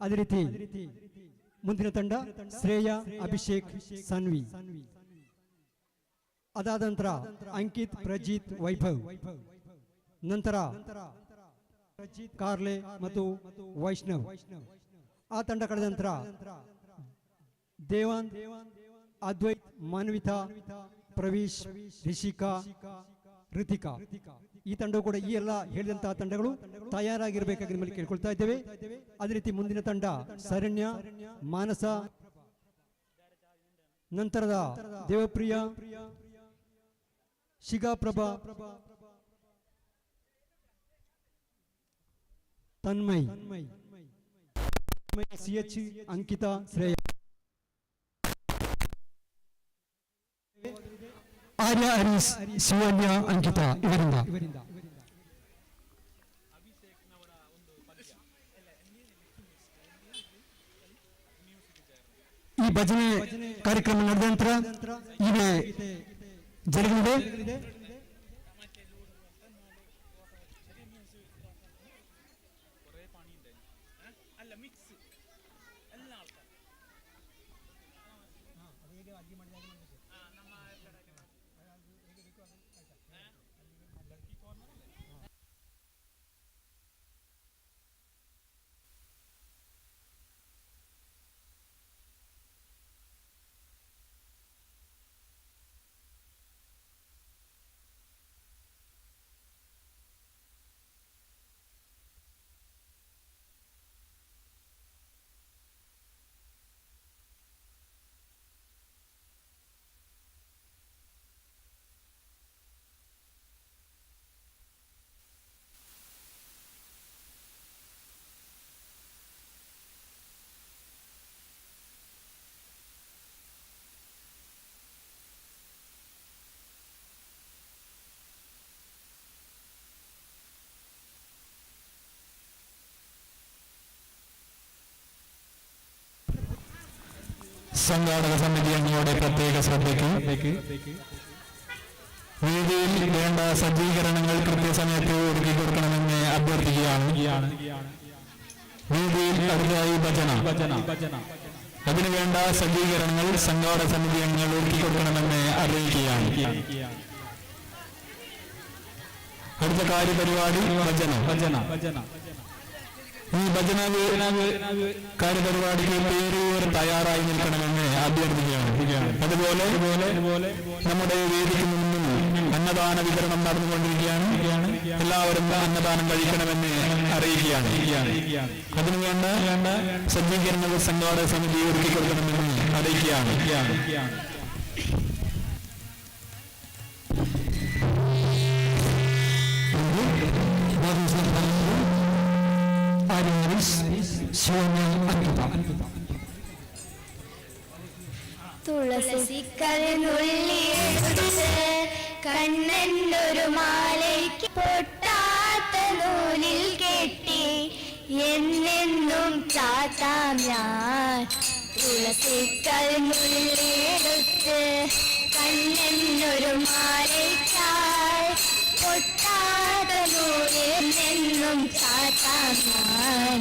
ಅದೇ ರೀತಿ ಮುಂದಿನ ತಂಡ ಶ್ರೇಯ ಅಭಿಷೇಕ್ ಸಾನ್ವಿ. ಅದಾದ ನಂತರ ಅಂಕಿತ್ ಪ್ರಜಿತ್ ವೈಭವ್. ನಂತರ ಕಾರ್ಲೆ ಮತ್ತು ವೈಷ್ಣವ್. ಆ ತಂಡ ಕಳೆದ ನಂತರ ದೇವಾನ್ ಅದ್ವೈತ್, ಮಾನ್ವಿತಾ, ಪ್ರವೀಶ್, ರಿಷಿಕಾ ಋತಿಕಾ ಈ ತಂಡವು ಕೂಡ ಈ ಎಲ್ಲ ಹೇಳಿದಂತಹ ತಂಡಗಳು ತಯಾರಾಗಿರಬೇಕಾಗಿ ನಿಮ್ಮಲ್ಲಿ ಕೇಳ್ಕೊಳ್ತಾ ಇದ್ದೇವೆ. ಅದೇ ರೀತಿ ಮುಂದಿನ ತಂಡ ಸರಣ್ಯ, ಮಾನಸ, ನಂತರದ ದೇವಪ್ರಿಯ, ಶಿಗಾಪ್ರಭಾ, ತನ್ಮಯ್ ಸಿ ಎಚ್ ಅಂಕಿತಾ ಶ್ರೇಯ ಆರ್ಯ ಹರೀಶ್ ಶಿವನ್ಯ ಅಂಕಿತಾ ಇವರಿಂದ. ಈ ಭಜನೆ ಕಾರ್ಯಕ್ರಮ ನಡೆದ ನಂತರ ಈಗ ಜರುಗಲಿದೆ. സംഘാടക സമിതി അംഗങ്ങളുടെ പ്രത്യേക ശ്രദ്ധയ്ക്ക്. വേദിയിൽ വേണ്ട സജ്ജീകരണങ്ങൾ കൃത്യസമയത്ത് ഒരുക്കി കൊടുക്കണമെന്ന് അഭ്യർത്ഥിക്കുകയാണ്. വേദിയിൽ അടുത്തായി ഭജന. അതിനുവേണ്ട സജ്ജീകരണങ്ങൾ സംഘാടക സമിതി അംഗങ്ങൾ ഒരുക്കി കൊടുക്കണമെന്ന് അറിയിക്കുകയാണ്. അടുത്ത കാര്യപരിപാടി ഭജന. ഭജന ഭജന ഈ ഭജന കാര്യപരിപാടിക്ക് പേരൂർ തയ്യാറായി നിൽക്കണമെന്ന് അഭ്യർത്ഥിക്കുകയാണ് അതുപോലെ നമ്മുടെ വേദിക്ക് മുന്നിൽ അന്നദാന വിതരണം നടന്നുകൊണ്ടിരിക്കുകയാണ്. എല്ലാവരും അന്നദാനം കഴിക്കണമെന്ന് അറിയിക്കുകയാണ്. അതിനു വേണ്ട വേണ്ട സജ്ജീകരണങ്ങൾ സംഘാടക സമിതി ഒരുക്കി കൊടുക്കണമെന്ന് അറിയിക്കുകയാണ്. ശിവന്യ അങ്കിത തുളസിക്കരനുള്ളിയെടുത്ത് കണ്ണനൊരു മാലയ്ക്ക് പൊട്ടാത്ത നൂലിൽ കെട്ടി എന്നെന്നും ചാത്താം ഞാൻ. തുളസിക്കരനുള്ളിയെടുത്ത് കണ്ണനൊരു മാലയ്ക്കായി പൊട്ടാത്ത നൂലിൽ എന്നെന്നും ചാത്താം ഞാൻ.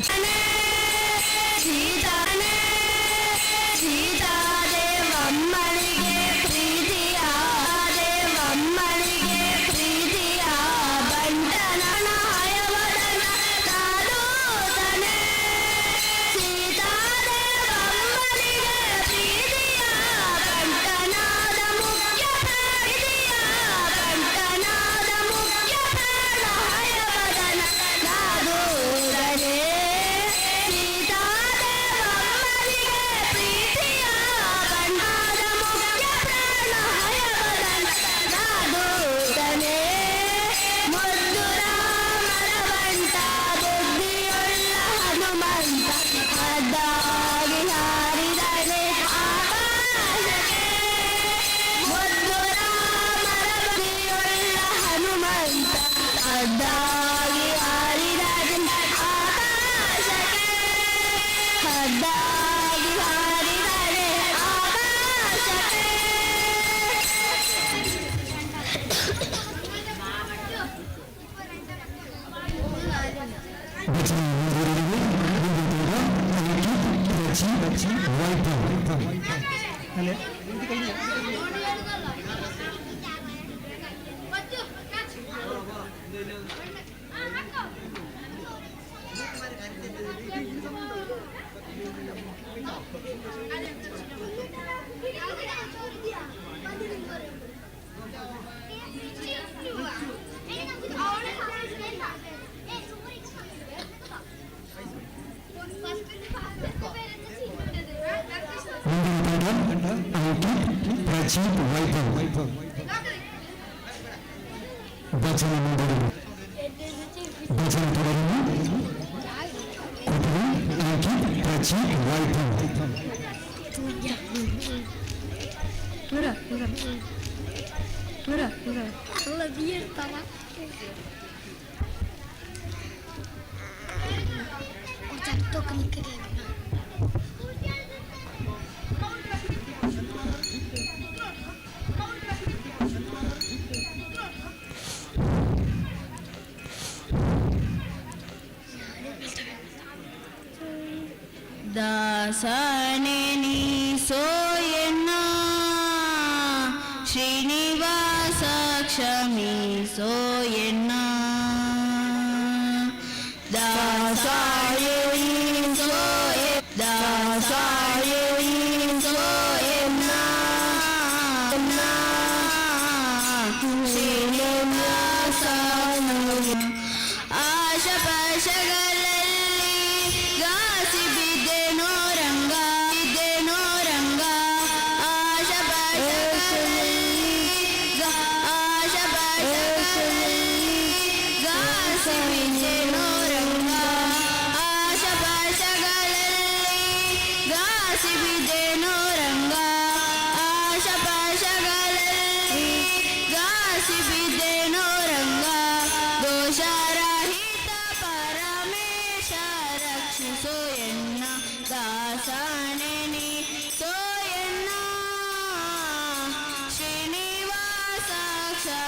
मंदिर अंकित वैभव वचन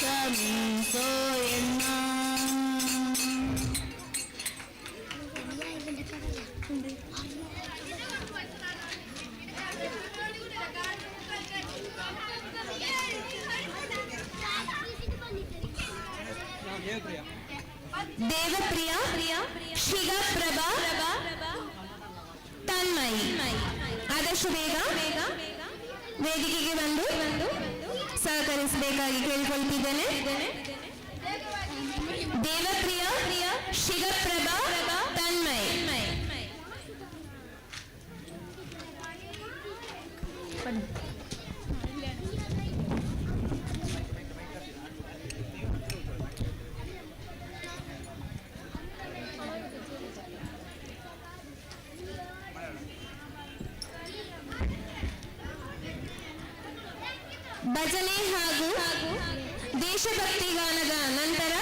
സമീസോ എന്ന ദേവപ്രിയ ശിഖ പ്രഭ തന്മയി ആദർശ വേഗ വേദികയ്ക്ക് ಬಂದು ಸಹಕರಿಸಬೇಕಾಗಿ ಕೇಳಿಕೊಳ್ತಿದ್ದೇನೆ ಭಜನೆ ಹಾಗೂ ದೇಶಭಕ್ತಿ ಗಾನದ ನಂತರ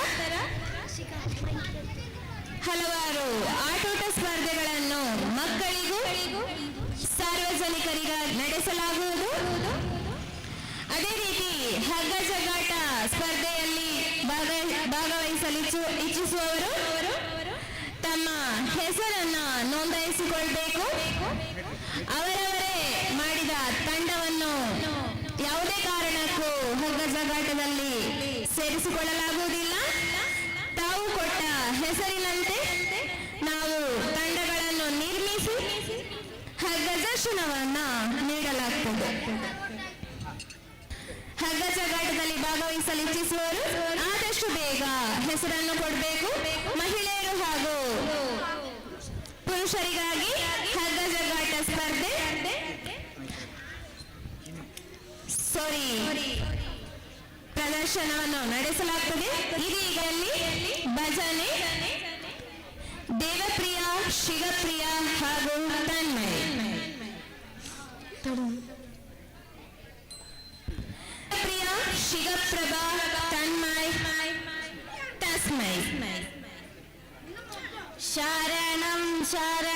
ಹಲವಾರು ಆಟೋಟ ಸ್ಪರ್ಧೆಗಳನ್ನು ಮಕ್ಕಳಿಗೂ ಸಾರ್ವಜನಿಕರಿಗ ನಡೆಸಲಾಗುವುದು. ಅದೇ ರೀತಿ ಹಗ್ಗ ಜಗ್ಗಾಟ ಸ್ಪರ್ಧೆಯಲ್ಲಿ ಭಾಗ- ಭಾಗವಹಿಸಲು ಇಚ್ಛಿಸುವವರು ತಮ್ಮ ಹೆಸರನ್ನ ನೋಂದಾಯಿಸಿಕೊಳ್ಬೇಕು. ಅವರವರೇ ಹಗ್ಗ ಸೇರಿಸಿಕೊಳ್ಳಲಾಗುವುದಿಲ್ಲ. ತಾವು ಕೊಟ್ಟ ಹೆಸರಿನಂತೆ ನಾವು ತಂಡಗಳನ್ನು ನಿರ್ಮಿಸಿ ಹಗ್ಗದರ್ಶನವನ್ನ ನೀಡಲಾಗುತ್ತದೆ ನೀಡಲಾಗ್ತದೆ. ಹಗ್ಗ ಜಗಾಟದಲ್ಲಿ ಭಾಗವಹಿಸಲು ಇಚ್ಛಿಸುವವರು ಆದಷ್ಟು ಬೇಗ ಹೆಸರನ್ನು ಕೊಡಬೇಕು. ಮಹಿಳೆಯರು ಹಾಗೂ ಪುರುಷರಿಗಾಗಿ ಹಗ್ಗ ಜಗಾಟ ಸ್ಪರ್ಧೆ. ಸಾರಿ ಪ್ರದರ್ಶನವನ್ನು ನಡೆಸಲಾಗ್ತದೆ. ಇದೀಗಲ್ಲಿ ಭಜನೆ ದೇವಪ್ರಿಯ ಶಿವಪ್ರಿಯ ಹಾಗೂ ತನ್ಮಯ. ಪ್ರಿಯ ಶಿವಪ್ರಭಾ ತನ್ಮಯ್ ತಸ್ಮೈ ಶರಣಂ ಶರಣಂ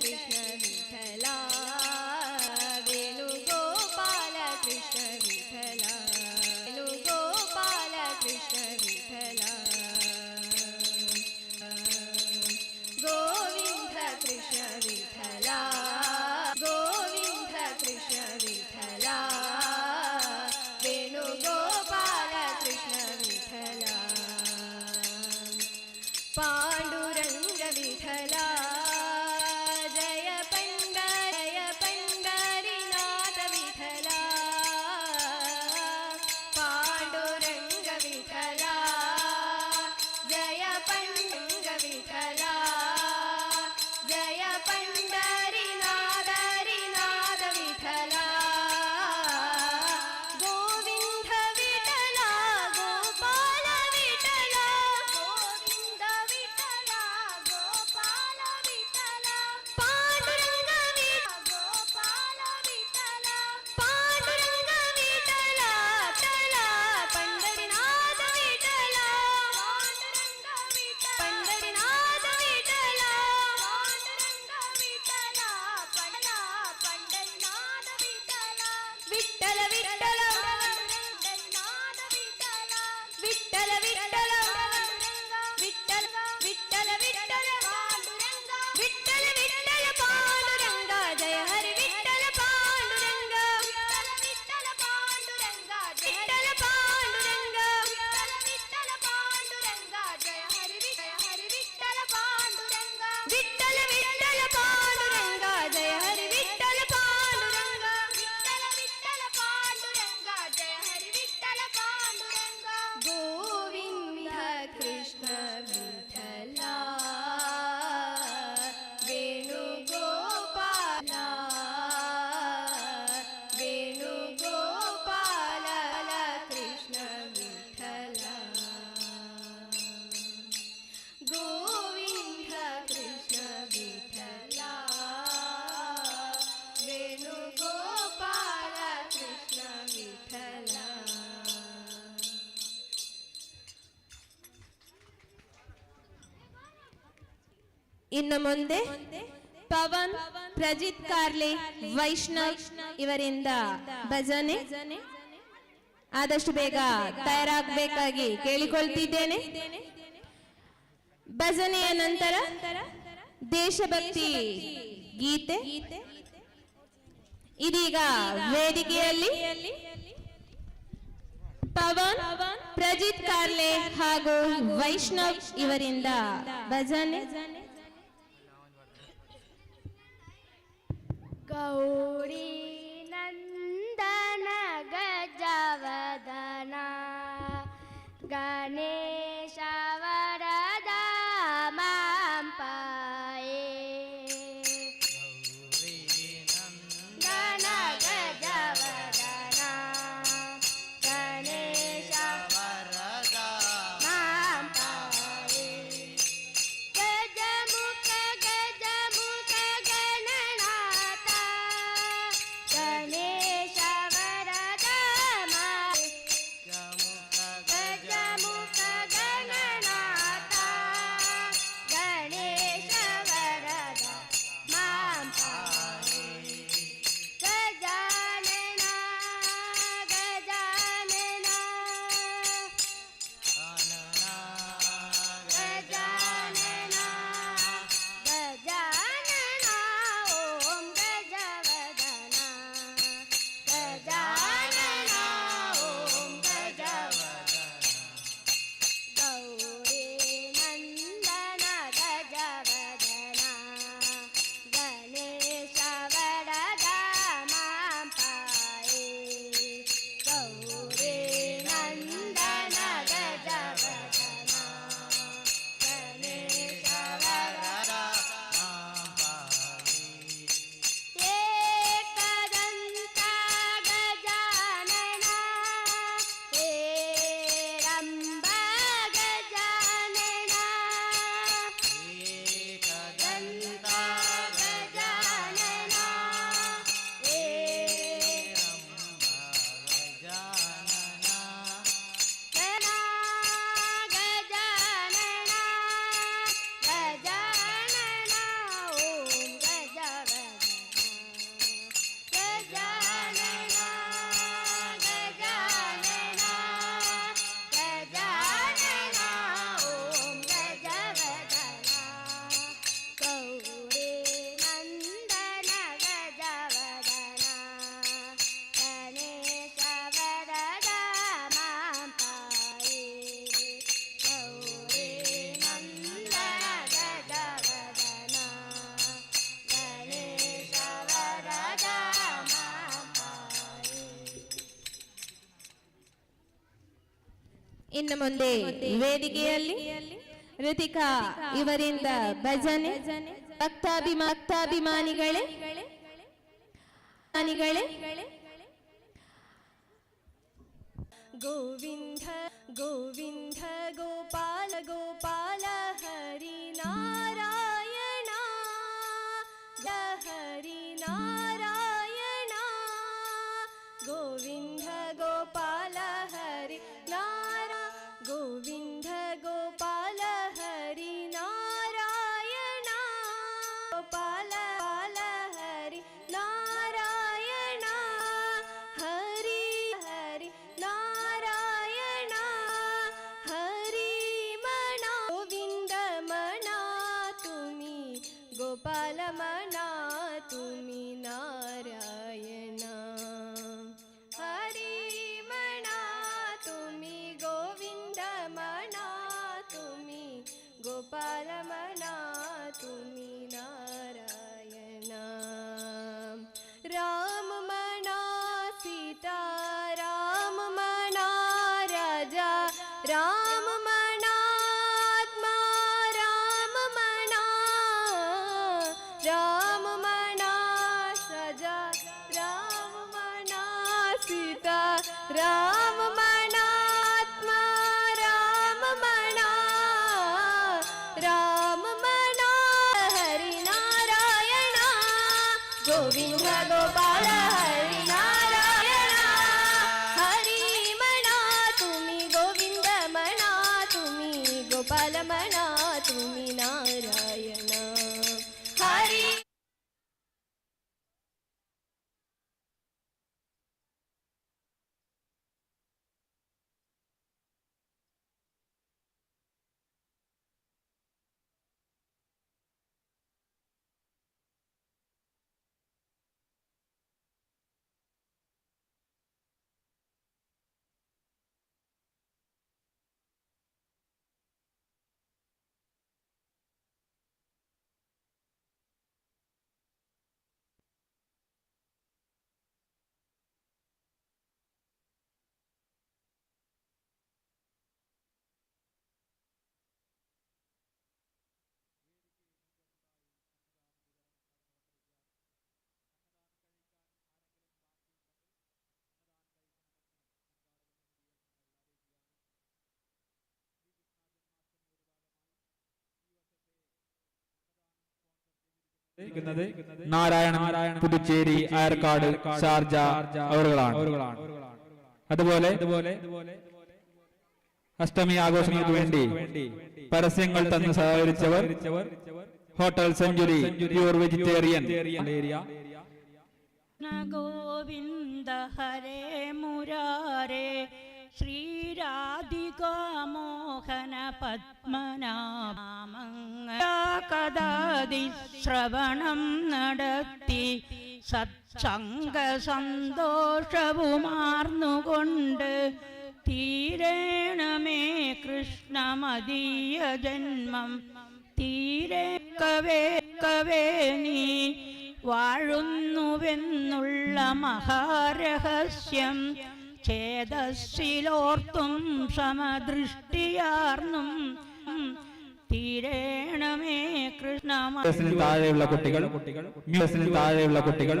对。ಇನ್ನು ಮುಂದೆ ಪವನ್, ಪ್ರಜಿತ್ ಕಾರ್ಲೆ, ವೈಷ್ಣವ್ ಇವರಿಂದ ಭಜನೆ. ಆದಷ್ಟು ಬೇಗ ತಯಾರಾಗಬೇಕಾಗಿ ಕೇಳಿಕೊಳ್ತಿದ್ದೇನೆ. ಭಜನೆಯ ನಂತರ ದೇಶಭಕ್ತಿ ಗೀತೆ. ಇದೀಗ ವೇದಿಕೆಯಲ್ಲಿ ಪವನ್, ಪ್ರಜಿತ್ ಕಾರ್ಲೆ ಹಾಗೂ ವೈಷ್ಣವ್ ಇವರಿಂದ ಭಜನೆ. ಗೌರಿ ನಂದನ ಗಜವದನ ಗ ಇನ್ನು ಮುಂದೆ ವೇದಿಕೆಯಲ್ಲಿ ಋತಿಕಾ ಇವರಿಂದ ಭಜನೆ ಭಕ್ತಾಭಿಮಾನಿಗಳೇ ಗೋವಿಂದ ಗೋವಿಂದ ಗೋಪಾಲ ಗೋಪಾಲ ಹರಿ. നാരായണൻ പുതുച്ചേരി ആയർക്കാട് ഷാർജ അവരുകളാണ്. അതുപോലെ അഷ്ടമി ആഘോഷങ്ങൾക്ക് വേണ്ടി പരസ്യങ്ങൾ തന്ന് സഹകരിച്ചവർ hotel century pure vegetarian. Area Govinda Hare Murare Shriradhika Mohana പത്മനാമങ്ങി ശ്രവണം നടത്തി സത്സംഗ സന്തോഷവുമാർന്നുകൊണ്ട് തീരേണമേ കൃഷ്ണമതീയ ജന്മം. തീരെ കവേ കവേ നീ വാഴുന്നുവെന്നുള്ള മഹാരഹസ്യം ഛേദസ്സിലോർത്തും സമദൃഷ്ടിയാർന്നും തീരേണമേ താഴെയുള്ള കുട്ടികൾ മ്യൂസിന് താഴെയുള്ള കുട്ടികൾ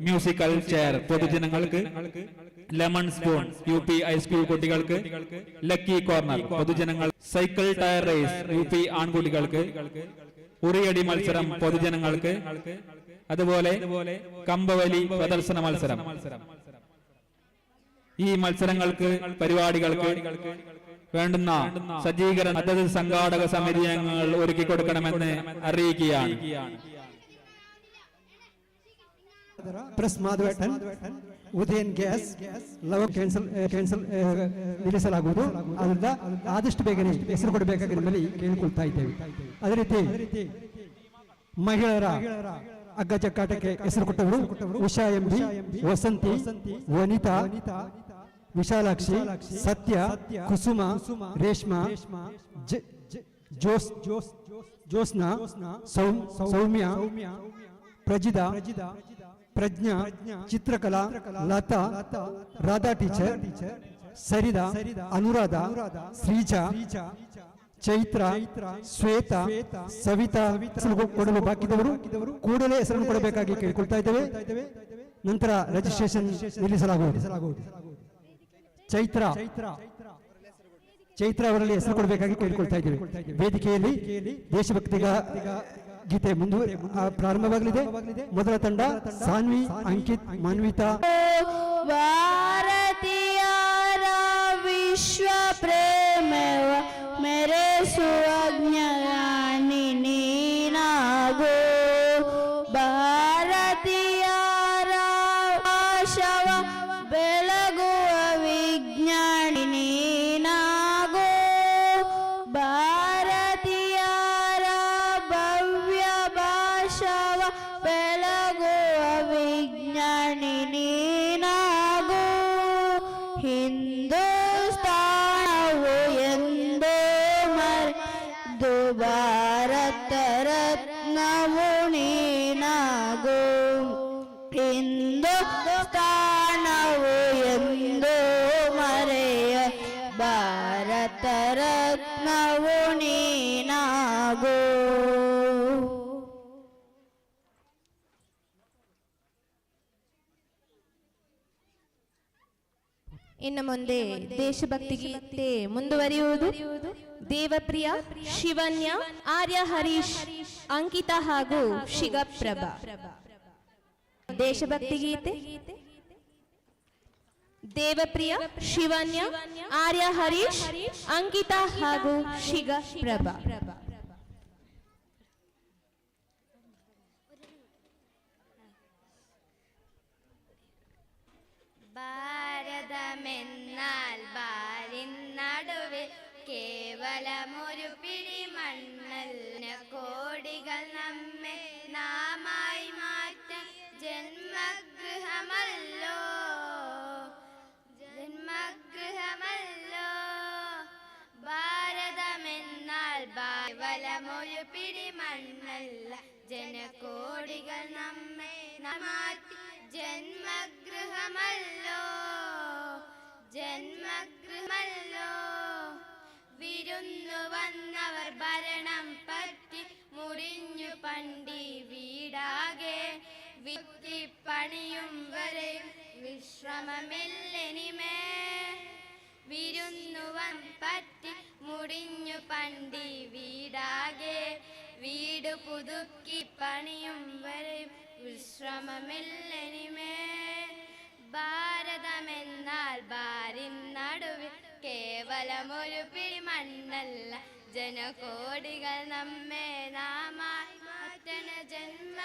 മ്യൂസിക്കൽ ചെയർ പൊതുജനങ്ങൾക്ക് lemon spoon U P high school കുട്ടികൾക്ക് ലക്കി കോർണർ പൊതുജനങ്ങൾ cycle tyre race U P ആൺകുട്ടികൾക്ക് ഉറിയടി മത്സരം പൊതുജനങ്ങൾക്ക് അതുപോലെ കമ്പവലി പ്രദർശന മത്സരം. ഈ മത്സരങ്ങൾക്ക് പരിപാടികൾക്ക് വേണ്ടുന്ന സജ്ജീകരണം അതത് സംഘാടക സമിതി അംഗങ്ങൾ ഒരുക്കി കൊടുക്കണമെന്ന് അറിയിക്കുകയാണ് press ಮಾಧವೇಟನ್ Udayan gas Lava cancel cancel ನಿಲ್ಲಿಸಲಾಗುವುದು ಅದರಿಂದ ಆದಷ್ಟು ಬೇಗನೆ ಹೆಸರು ಕೊಡಬೇಕಾಗಿ ನಿಮ್ಮಲ್ಲಿ ಕೇಳಿಕೊಳ್ತಾ ಇದ್ದೇವೆ ಅದೇ ರೀತಿ ಮಹಿಳೆಯರ ಅಗ್ಗ ಚಕ್ಕಾಟಕ್ಕೆ ಹೆಸರು ಕೊಟ್ಟವರು ಉಷಾ ಎಂಬಿ ವಸಂತಿ ವನಿತಾ Vishalakshi Satya Kusuma Reshma Jos Jos Josna Soumya Prajida Pragna Chitrakala Latha Radha teacher Sarida Anuradha Shreeja Chaitra Shweta Savitha ಕೊಡಲು ಬಾಕಿದವರು ಕೂಡಲೇ ಹೆಸರನ್ನು ಕೊಡಬೇಕಾಗಿ ಕೇಳಿಕೊಳ್ತಾ ಇದ್ದೇವೆ. ನಂತರ ರಿಜಿಸ್ಟ್ರೇಷನ್ ನಿಲ್ಲಿಸಲಾಗುವುದು. ಚೈತ್ರ. ಚೈತ್ರ. ಅವರಲ್ಲಿ ಹೆಸರು ಕೊಡಬೇಕಾಗಿ ಕೇಳಿಕೊಳ್ತಾ ಇದ್ದೇವೆ. ವೇದಿಕೆಯಲ್ಲಿ ದೇಶಭಕ್ತಿಗ ಗೀತೆ ಮುಂದುವ ಪ್ರಾರಂಭವಾಗಲಿದೆ. ಮೊದಲ ತಂಡ ಸಾನ್ವಿ ಅಂಕಿತ್ ಮಾನ್ವಿತಾ. ಭಾರತೀಯರ ವಿಶ್ವ ಪ್ರೇಮವ ಮೆರೆಸುವ ಇನ್ನು ಮುಂದೆ ದೇಶಭಕ್ತಿ ಗೀತೆ ಮುಂದುವರಿಯುವುದು ದೇವಪ್ರಿಯ ಶಿವನ್ಯ ಆರ್ಯ ಹರೀಶ್ ಅಂಕಿತ ಹಾಗೂ ಶಿಗಪ್ರಭ ದೇಶಭಕ್ತಿ ಗೀತೆ ದೇವಪ್ರಿಯ ಶಿವನ್ಯ ಆರ್ಯ ಹರೀಶ್ ಅಂಕಿತ ಹಾಗೂ ಶಿಗಪ್ರಭ ഭാരതമെന്നാൽ ബാലിൻ നടുവിൽ കേവലമൊരു പിടി മണ്ണല്ല കോടികൾ നമ്മെ നാമായി മാറ്റി. ജന്മഗൃഹമല്ലോ. ജന്മഗൃഹമല്ലോ. ഭാരതമെന്നാൽ കേവലമൊരു പിടി മണ്ണല്ല ജനകോടികൾ നമ്മെ മാറ്റി. ജന്മഗൃഹമല്ലോ. ജന്മഗൃഹമല്ലോ വിരുന്നു വന്നവർ ഭരണം പറ്റി മുടിഞ്ഞു പണ്ടി വീടാകെ. വിത്തി പണിയും വരെ വിശ്രമമില്ലെനിമേ. വിരുന്നു വൻ പറ്റി മുടിഞ്ഞു പണ്ടി വീടാകെ. വീട് പുതുക്കി പണിയും വരെ വിശ്രമമില്ലെനിമേ. ഭാരതമെന്നാൽ കേവലമൊരു പിരിമണ്ണല്ല ജനകോടികൾ നമ്മെ നാമായി മാറ്റണ ജന്മ